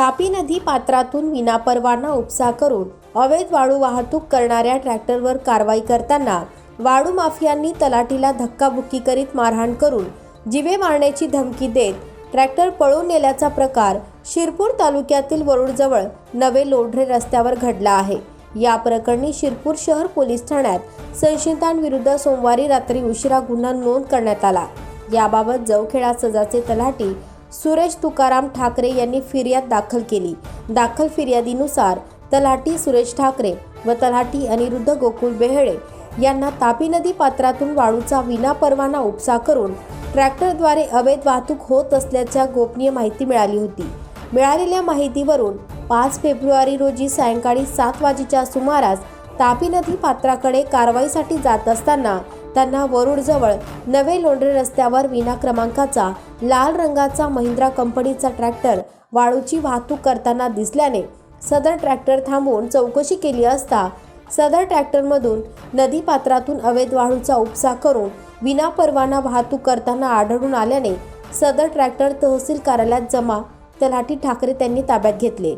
तापी नदी पात्रातून विनापरवाना उपसा करून अवैध वाळू वाहतूक करणाऱ्या ट्रॅक्टरवर कारवाई करताना वाळू माफियांनी तलाठीला धक्काबुक्की करीत मारहाण करून जिवे मारण्याची धमकी देत ट्रॅक्टर पळून नेल्याचा प्रकार शिरपूर तालुक्यातील वरुडजवळ नवे लोढरे रस्त्यावर घडला आहे. या प्रकरणी शिरपूर शहर पोलीस ठाण्यात संशयितांविरुद्ध सोमवारी रात्री उशिरा गुन्हा नोंद करण्यात आला. याबाबत जवखेडा सजाचे तलाठी सुरेश तुकाराम ठाकरे यांनी फिर्याद दाखल केली. दाखल फिर्यादीनुसार तलाठी सुरेश ठाकरे व तलाठी अनिरुद्ध गोकुळ बेहळे यांना तापी नदी पात्रातून वाळूचा विनापरवाना उपसा करून ट्रॅक्टरद्वारे अवैध वाहतूक होत असल्याच्या गोपनीय माहिती मिळाली होती. मिळालेल्या माहितीवरून पाच फेब्रुवारी रोजी सायंकाळी सात वाजेच्या सुमारास तापी नदी पात्राकडे कारवाईसाठी जात असताना त्यांना वरुडजवळ नवे लोंढरे रस्त्यावर विना क्रमांकाचा लाल रंगाचा महिंद्रा कंपनीचा ट्रॅक्टर वाळूची वाहतूक करताना दिसल्याने सदर ट्रॅक्टर थांबवून चौकशी केली असता सदर ट्रॅक्टरमधून नदीपात्रातून अवैध वाळूचा उपसा करून विनापरवाना वाहतूक करताना आढळून आल्याने सदर ट्रॅक्टर तहसील कार्यालयात जमा तलाठी ठाकरे त्यांनी ताब्यात घेतले.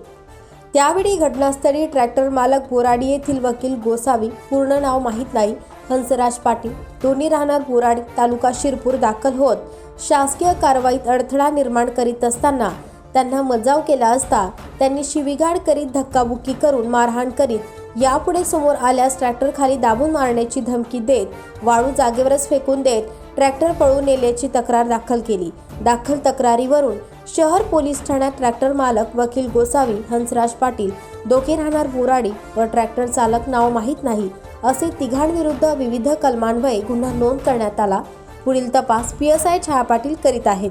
त्यावेळी घटनास्थळी ट्रॅक्टर मालक बोराडी येथील वकील गोसावी पूर्ण नाव माहीत नाही हंसराज पाटील दोन्ही राहणार बोराड तालुका शिरपूर दाखल होत शासकीय कारवाईत अडथळा निर्माण करीत असताना त्यांना मजाव केला असता त्यांनी शिवीगाड करीत धक्काबुक्की करून मारहाण करीत यापुढे समोर आल्यास ट्रॅक्टर खाली दाबून मारण्याची धमकी देत वाळू जागेवरच फेकून देत ट्रॅक्टर पळून नेल्याची तक्रार दाखल केली. दाखल तक्रारीवरून शहर पोलीस ठाण्यात ट्रॅक्टर मालक वकील गोसावी हंसराज पाटील दोघे राहणार बोराडी व ट्रॅक्टर चालक नाव माहीत नाही. असे तिघांविरुद्ध विविध कलमान्वये गुन्हा नोंद करण्यात आला. पुढील तपास P S I Chhaya Patil करीत आहेत.